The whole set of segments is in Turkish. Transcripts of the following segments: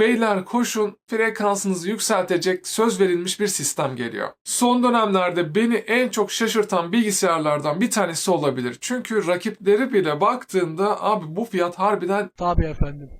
Beyler koşun frekansınızı yükseltecek söz verilmiş bir sistem geliyor. Son dönemlerde beni en çok şaşırtan bilgisayarlardan bir tanesi olabilir. Çünkü rakipleri bile baktığında abi bu fiyat harbiden Tabii efendim.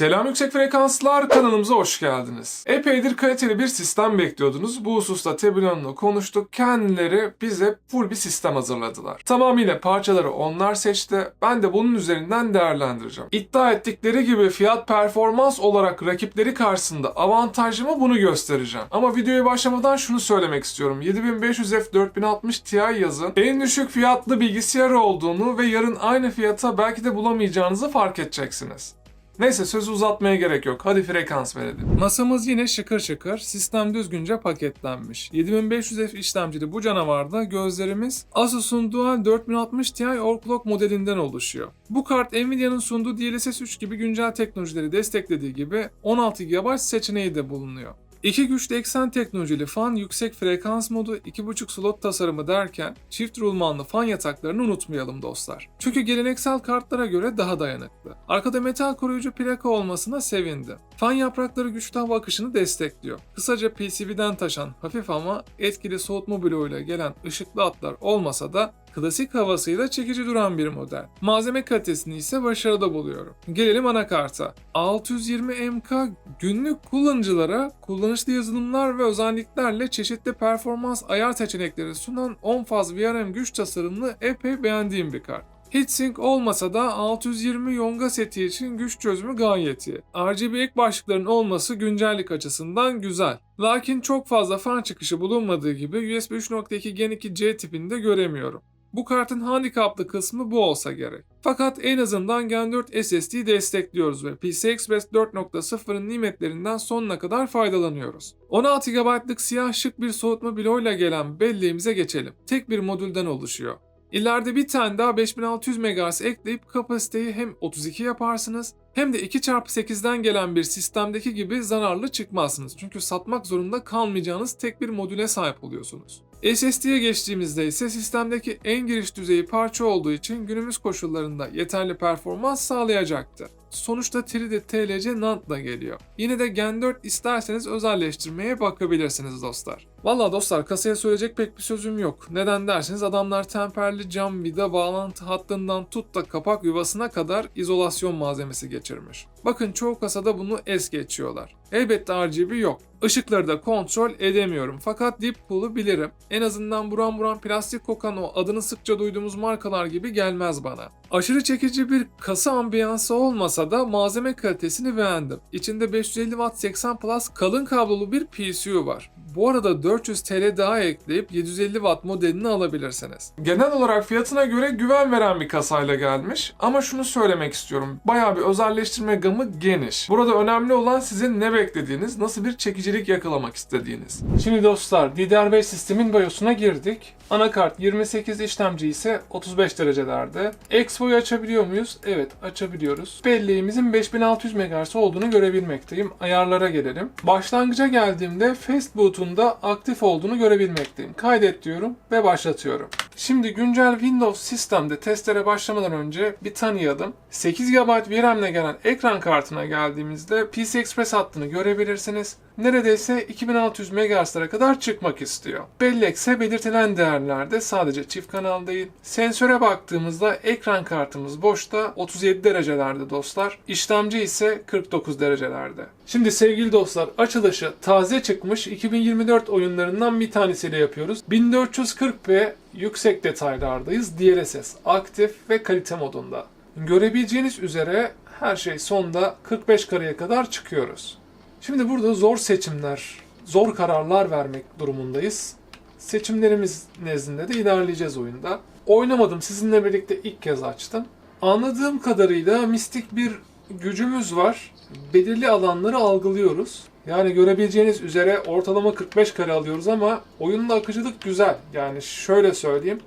Selam yüksek frekanslar kanalımıza hoş geldiniz. Epeydir kaliteli bir sistem bekliyordunuz. Bu hususta Tebillon'la konuştuk. Kendileri bize full bir sistem hazırladılar. Tamamıyla parçaları onlar seçti. Ben de bunun üzerinden değerlendireceğim. İddia ettikleri gibi fiyat performans olarak rakipleri karşısında avantajlı mı bunu göstereceğim. Ama videoya başlamadan şunu söylemek istiyorum. 7500F 4060 Ti yazın. En düşük fiyatlı bilgisayar olduğunu ve yarın aynı fiyata belki de bulamayacağınızı fark edeceksiniz. Neyse sözü uzatmaya gerek yok. Hadi frekans verelim. Masamız yine şıkır şıkır. Sistem düzgünce paketlenmiş. 7500F işlemcili bu canavarda gözlerimiz Asus'un Dual 4060 Ti Overclock modelinden oluşuyor. Bu kart Nvidia'nın sunduğu DLSS 3 gibi güncel teknolojileri desteklediği gibi 16 GB seçeneği de bulunuyor. İki güçlü eksen teknolojili fan, yüksek frekans modu, 2.5 slot tasarımı derken çift rulmanlı fan yataklarını unutmayalım dostlar. Çünkü geleneksel kartlara göre daha dayanıklı. Arkada metal koruyucu plaka olmasına sevindim. Fan yaprakları hava akışını destekliyor. Kısaca PCB'den taşan hafif ama etkili soğutma bloğuyla gelen ışıklı hatlar olmasa da klasik havasıyla çekici duran bir model. Malzeme kalitesini ise başarıda buluyorum. Gelelim anakarta. 620MK günlük kullanıcılara kullanışlı yazılımlar ve özelliklerle çeşitli performans ayar seçenekleri sunan 10 faz VRM güç tasarımlı epey beğendiğim bir kart. Heatsink olmasa da 620 Yonga seti için güç çözümü gayet iyi. RGB ek başlıkların olması güncellik açısından güzel. Lakin çok fazla fan çıkışı bulunmadığı gibi USB 3.2 Gen 2 C tipinde göremiyorum. Bu kartın handikaplı kısmı bu olsa gerek. Fakat en azından Gen 4 SSD destekliyoruz ve PCI Express 4.0'ın nimetlerinden sonuna kadar faydalanıyoruz. 16 GB'lık siyah şık bir soğutma bloğuyla gelen belleğimize geçelim. Tek bir modülden oluşuyor. İleride bir tane daha 5600 MHz ekleyip kapasiteyi hem 32 yaparsınız hem de 2x8'den gelen bir sistemdeki gibi zararlı çıkmazsınız. Çünkü satmak zorunda kalmayacağınız tek bir modüle sahip oluyorsunuz. SSD'ye geçtiğimizde ise sistemdeki en giriş düzeyi parça olduğu için günümüz koşullarında yeterli performans sağlayacaktır. Sonuçta 3D TLC NAND'la geliyor. Yine de Gen 4 isterseniz özelleştirmeye bakabilirsiniz dostlar. Valla dostlar kasaya söyleyecek pek bir sözüm yok. Neden derseniz adamlar temperli cam vida bağlantı hattından tut da kapak yuvasına kadar izolasyon malzemesi geçirmiş. Bakın çoğu kasada bunu es geçiyorlar. Elbette RGB yok. Işıkları da kontrol edemiyorum fakat Deep Cool'u bilirim. En azından buram buram plastik kokan o adını sıkça duyduğumuz markalar gibi gelmez bana. Aşırı çekici bir kasa ambiyansı olmasa da malzeme kalitesini beğendim. İçinde 550 Watt 80 Plus kalın kablolu bir PSU var. Bu arada 400 TL daha ekleyip 750 Watt modelini alabilirsiniz. Genel olarak fiyatına göre güven veren bir kasayla gelmiş ama şunu söylemek istiyorum. Bayağı bir özelleştirme gamı geniş. Burada önemli olan sizin ne beklediğiniz, nasıl bir çekicilik yakalamak istediğiniz. Şimdi dostlar DDR5 sistemin BIOS'una girdik. Anakart 28 işlemci ise 35 derecelerde. Expo'yu açabiliyor muyuz? Evet açabiliyoruz. Belleğimizin 5600 MHz olduğunu görebilmekteyim. Ayarlara gelelim. Başlangıca geldiğimde Fastboot'un da aktif olduğunu görebilmekteyim. Kaydet diyorum ve başlatıyorum. Şimdi güncel Windows sistemde testlere başlamadan önce bir tanıyalım. 8 GB VRAM'le gelen ekran kartına geldiğimizde PC Express hattını görebilirsiniz. Neredeyse 2600 MHz'lara kadar çıkmak istiyor. Bellek ise belirtilen değerlerde sadece çift kanal değil. Sensöre baktığımızda ekran kartımız boşta 37 derecelerde dostlar. İşlemci ise 49 derecelerde. Şimdi sevgili dostlar açılışı taze çıkmış 2024 oyunlarından bir tanesiyle yapıyoruz. 1440p yüksek detaylardayız. DLSS aktif ve kalite modunda. Görebileceğiniz üzere her şey sonda 45 kareye kadar çıkıyoruz. Şimdi burada zor seçimler, zor kararlar vermek durumundayız. Seçimlerimiz nezdinde de ilerleyeceğiz oyunda. Oynamadım, sizinle birlikte ilk kez açtım. Anladığım kadarıyla mistik bir gücümüz var. Belirli alanları algılıyoruz. Yani görebileceğiniz üzere ortalama 45 kare alıyoruz ama oyunda akıcılık güzel. Yani şöyle söyleyeyim.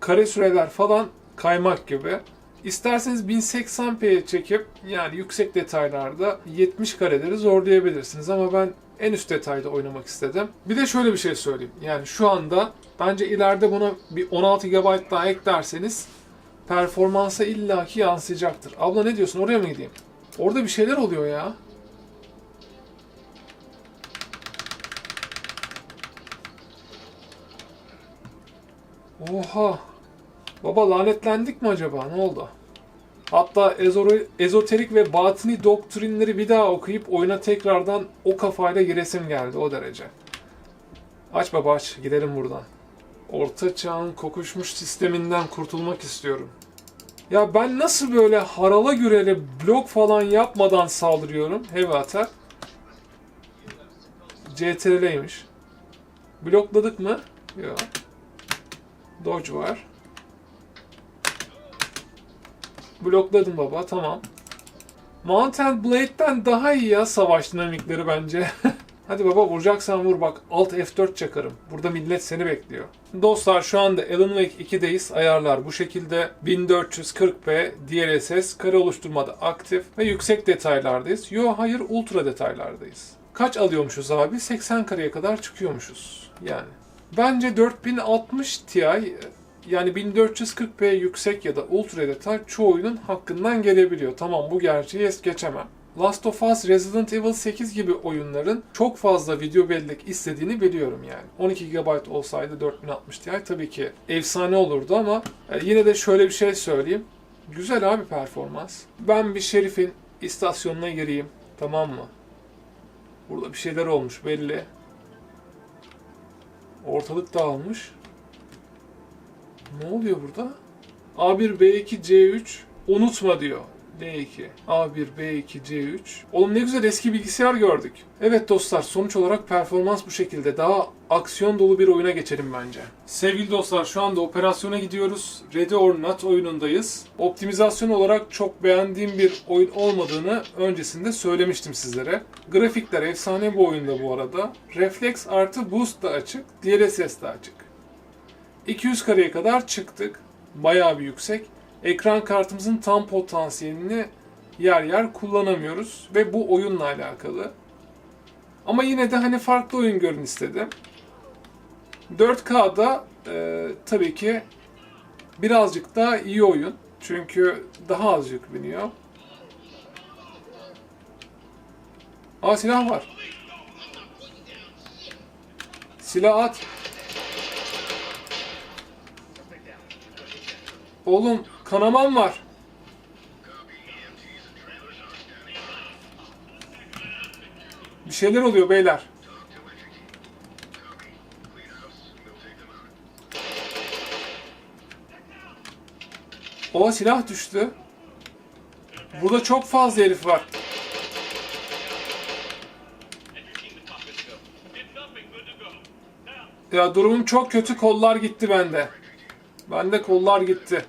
Kare süreler falan kaymak gibi. İsterseniz 1080p'ye çekip yani yüksek detaylarda 70 kareleri zorlayabilirsiniz ama ben en üst detayda oynamak istedim. Bir de şöyle bir şey söyleyeyim. Yani şu anda bence ileride buna bir 16 GB daha eklerseniz performansa illaki yansıyacaktır. Abla ne diyorsun? Oraya mı gideyim? Orada bir şeyler oluyor ya. Oha. Baba lanetlendik mi acaba? Ne oldu? Hatta ezoterik ve batini doktrinleri bir daha okuyup oyuna tekrardan o kafayla giresim geldi o derece. Aç baba aç. Gidelim buradan. Orta çağın kokuşmuş sisteminden kurtulmak istiyorum. Ya ben nasıl böyle harala gürele blok falan yapmadan saldırıyorum? Heavy attack. CTRL'ymiş. Blokladık mı? Yok. Dodge var. Blokladım baba tamam. Mountain Blade'den daha iyi ya savaş dinamikleri bence. Hadi baba vuracaksan vur bak. Alt F4 çakarım. Burada millet seni bekliyor. Dostlar şu anda Alan Wake 2'deyiz. Ayarlar bu şekilde. 1440p DLSS kare oluşturmada aktif ve yüksek detaylardayız. Yo hayır ultra detaylardayız. Kaç alıyormuşuz abi? 80 kareye kadar çıkıyormuşuz. Yani. Bence 4060 Ti yani 1440p yüksek ya da ultra detay çoğu oyunun hakkından gelebiliyor. Tamam bu gerçeği es geçemem. Last of Us, Resident Evil 8 gibi oyunların çok fazla video bellek istediğini biliyorum yani. 12 GB olsaydı 4060 Ti tabii ki efsane olurdu ama e, yine de şöyle bir şey söyleyeyim. Güzel abi performans. Ben bir şerifin istasyonuna gireyim. Tamam mı? Burada bir şeyler olmuş belli. Ortalık dağılmış. Ne oluyor burada? A1, B2, C3 unutma diyor. D2, A1, B2, C3. Oğlum ne güzel eski bilgisayar gördük. Evet dostlar sonuç olarak performans bu şekilde. Daha aksiyon dolu bir oyuna geçelim bence. Sevgili dostlar şu anda operasyona gidiyoruz. Ready or Not oyunundayız. Optimizasyon olarak çok beğendiğim bir oyun olmadığını öncesinde söylemiştim sizlere. Grafikler efsane bu oyunda bu arada. Reflex artı boost da açık, DLSS de açık. 200 kareye kadar çıktık. Bayağı bir yüksek. Ekran kartımızın tam potansiyelini yer yer kullanamıyoruz ve bu oyunla alakalı. Ama yine de hani farklı oyun görün istedim. 4K'da e, tabii ki birazcık daha iyi oyun. Çünkü daha az yükleniyor. Aa silah var. Silah at. Oğlum kanamam var. Bir şeyler oluyor beyler. O silah düştü. Burada çok fazla herif var. Ya durumum çok kötü kollar gitti bende. Bende kollar gitti.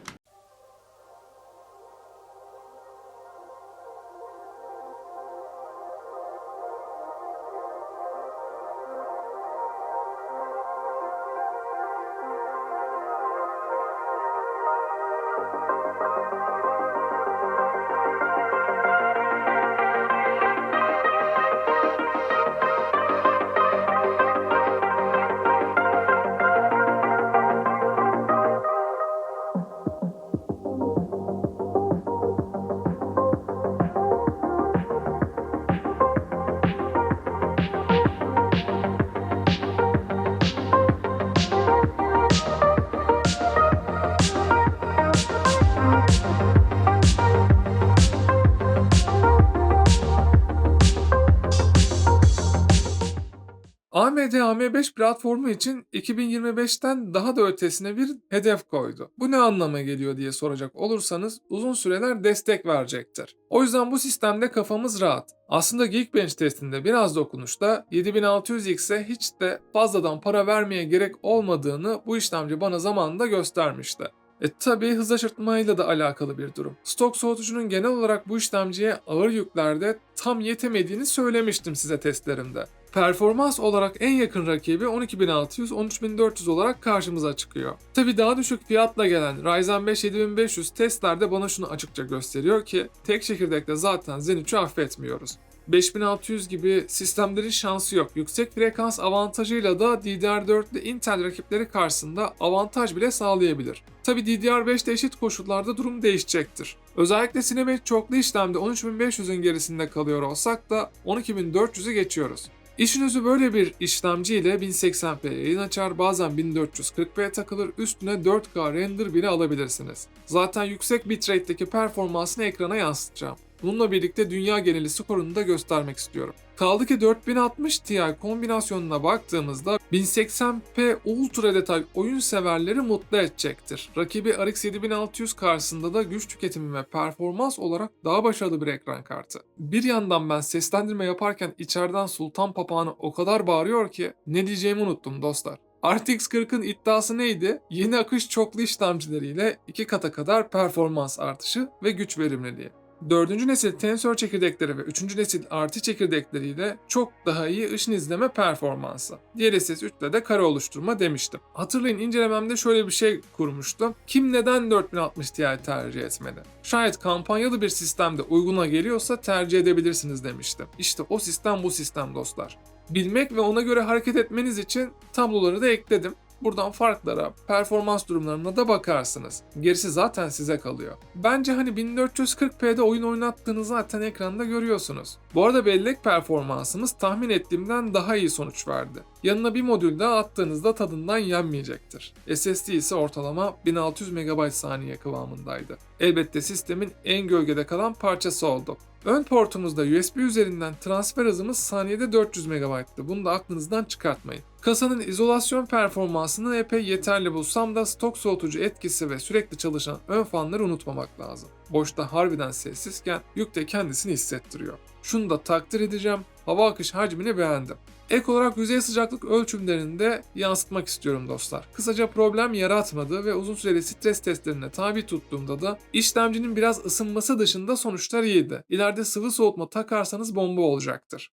AMD AM5 platformu için 2025'ten daha da ötesine bir hedef koydu. Bu ne anlama geliyor diye soracak olursanız uzun süreler destek verecektir. O yüzden bu sistemde kafamız rahat. Aslında Geekbench testinde biraz dokunuşta 7600X'e hiç de fazladan para vermeye gerek olmadığını bu işlemci bana zamanında göstermişti. E tabi hız aşırtmayla da alakalı bir durum. Stok soğutucunun genel olarak bu işlemciye ağır yüklerde tam yetemediğini söylemiştim size testlerimde. Performans olarak en yakın rakibi 12600-13400 olarak karşımıza çıkıyor. Tabi daha düşük fiyatla gelen Ryzen 5 7500 testlerde bana şunu açıkça gösteriyor ki tek çekirdekte zaten Zen 3'ü affetmiyoruz. 5600 gibi sistemlerin şansı yok. Yüksek frekans avantajıyla da DDR4'lü Intel rakipleri karşısında avantaj bile sağlayabilir. Tabi DDR5'te eşit koşullarda durum değişecektir. Özellikle Cinebench çoklu işlemde 13500'ün gerisinde kalıyor olsak da 12400'ü geçiyoruz. İşin özü böyle bir işlemci ile 1080p yayın açar, bazen 1440p takılır, üstüne 4K render bile alabilirsiniz. Zaten yüksek bitrate'deki performansını ekrana yansıtacağım. Bununla birlikte dünya geneli skorunu da göstermek istiyorum. Kaldı ki 4060 Ti kombinasyonuna baktığımızda 1080p ultra detay oyun severleri mutlu edecektir. Rakibi RX 7600 karşısında da güç tüketimi ve performans olarak daha başarılı bir ekran kartı. Bir yandan ben seslendirme yaparken içeriden Sultan Papağanı o kadar bağırıyor ki ne diyeceğimi unuttum dostlar. RTX 40'ın iddiası neydi? Yeni akış çoklu işlemcileriyle iki kata kadar performans artışı ve güç verimliliği. Dördüncü nesil tensör çekirdekleri ve üçüncü nesil artı çekirdekleriyle çok daha iyi ışın izleme performansı. DLSS 3'te de kare oluşturma demiştim. Hatırlayın incelememde şöyle bir şey kurmuştum. Kim neden 4060 Ti tercih etmedi? Şayet kampanyalı bir sistemde uyguna geliyorsa tercih edebilirsiniz demiştim. İşte o sistem bu sistem dostlar. Bilmek ve ona göre hareket etmeniz için tabloları da ekledim. Buradan farklara, performans durumlarına da bakarsınız. Gerisi zaten size kalıyor. Bence hani 1440p'de oyun oynattığını zaten ekranda görüyorsunuz. Bu arada bellek performansımız tahmin ettiğimden daha iyi sonuç verdi. Yanına bir modül daha attığınızda tadından yenmeyecektir. SSD ise ortalama 1600 MB saniye kıvamındaydı. Elbette sistemin en gölgede kalan parçası oldu. Ön portumuzda USB üzerinden transfer hızımız saniyede 400 MB'tı. Bunu da aklınızdan çıkartmayın. Kasanın izolasyon performansını epey yeterli bulsam da stok soğutucu etkisi ve sürekli çalışan ön fanları unutmamak lazım. Boşta harbiden sessizken yükte kendisini hissettiriyor. Şunu da takdir edeceğim, hava akış hacmini beğendim. Ek olarak yüzey sıcaklık ölçümlerini de yansıtmak istiyorum dostlar. Kısaca problem yaratmadı ve uzun süreli stres testlerine tabi tuttuğumda da işlemcinin biraz ısınması dışında sonuçlar iyiydi. İleride sıvı soğutma takarsanız bomba olacaktır.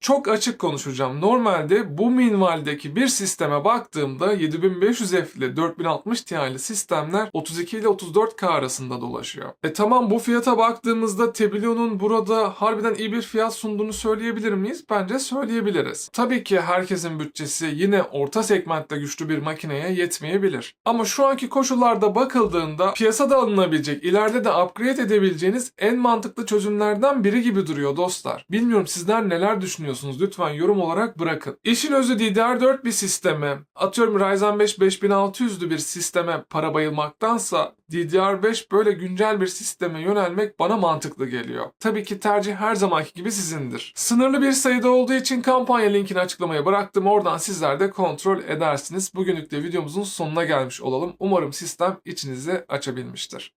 Çok açık konuşacağım. Normalde bu minvaldeki bir sisteme baktığımda 7500F ile 4060 Ti'li sistemler 32 ile 34K arasında dolaşıyor. E tamam bu fiyata baktığımızda Tebillion'un burada harbiden iyi bir fiyat sunduğunu söyleyebilir miyiz? Bence söyleyebiliriz. Tabii ki herkesin bütçesi yine orta segmentte güçlü bir makineye yetmeyebilir. Ama şu anki koşullarda bakıldığında piyasada alınabilecek, ileride de upgrade edebileceğiniz en mantıklı çözümlerden biri gibi duruyor dostlar. Bilmiyorum sizler neler düşünüyorsunuz? Lütfen yorum olarak bırakın. İşin özü DDR4 bir sisteme, atıyorum Ryzen 5 5600'lü bir sisteme para bayılmaktansa DDR5 böyle güncel bir sisteme yönelmek bana mantıklı geliyor. Tabii ki tercih her zamanki gibi sizindir. Sınırlı bir sayıda olduğu için kampanya linkini açıklamaya bıraktım. Oradan sizler de kontrol edersiniz. Bugünlük de videomuzun sonuna gelmiş olalım. Umarım sistem içinizi açabilmiştir.